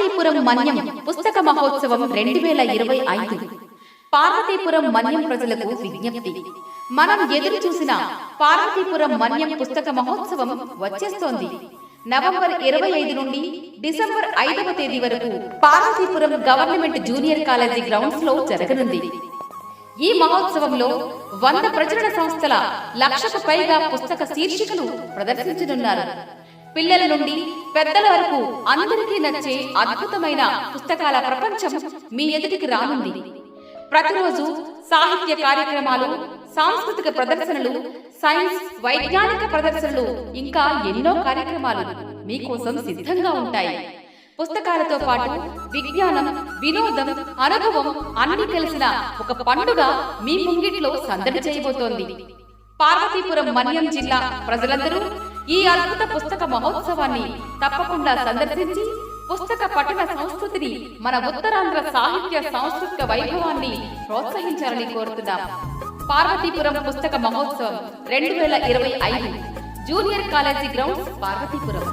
పార్వతీపురం మన్యం పుస్తక మహోత్సవం రెండు వేల ఇరవై ఐదు. పార్వతీపురం మన్యం ప్రజలకు విజ్ఞప్తి. మనం ఎదురు చూసిన పార్వతీపురం మన్యం పుస్తక మహోత్సవం వచ్చేస్తోంది. నవంబర్ ఇరవై ఐదు నుండి డిసెంబర్ ఐదవ తేదీ వరకు పార్వతీపురం గవర్నమెంట్ జూనియర్ కాలేజీ గ్రౌండ్స్లో జరగనుంది. ఈ మహోత్సవంలో వంద ప్రచురణ సంస్థల లక్షకు పైగా పుస్తక శీర్షికలు ప్రదర్శించనున్నారు. పిల్లల నుండి పెద్దల వరకు అందరికీ నచ్చే అద్భుతమైన పుస్తకాల ప్రపంచం మీ ఎదుటికి రానుంది. ప్రతిరోజు సాహిత్య కార్యక్రమాలు సాంస్కృతిక ప్రదర్శనలు సైన్స్ వైజ్ఞానిక ప్రదర్శనలు ఇంకా ఎన్నో కార్యక్రమాలు మీకోసం సిద్ధంగా ఉంటాయి. పుస్తకాలతో పాటు విజ్ఞానం వినోదం అనుభవం అన్ని కలిసిన ఒక పండుగ మీ ముంగిట్లో సందడి చేయబోతోంది. పార్వతీపురం మన్యం జిల్లా ప్రజలందరూ ఈ అద్భుత పుస్తక మహోత్సవాన్ని తప్పకుండా సందర్శించి పుస్తక పఠన సంస్కృతిని మన ఉత్తరాంధ్ర సాహిత్య సాంస్కృతిక వైభవాన్ని ప్రోత్సహించాలని కోరుతున్నాం. పార్వతీపురం పుస్తక మహోత్సవం రెండు వేల ఇరవై ఐదు జూనియర్ కాలేజీ గ్రౌండ్స్ పార్వతీపురం.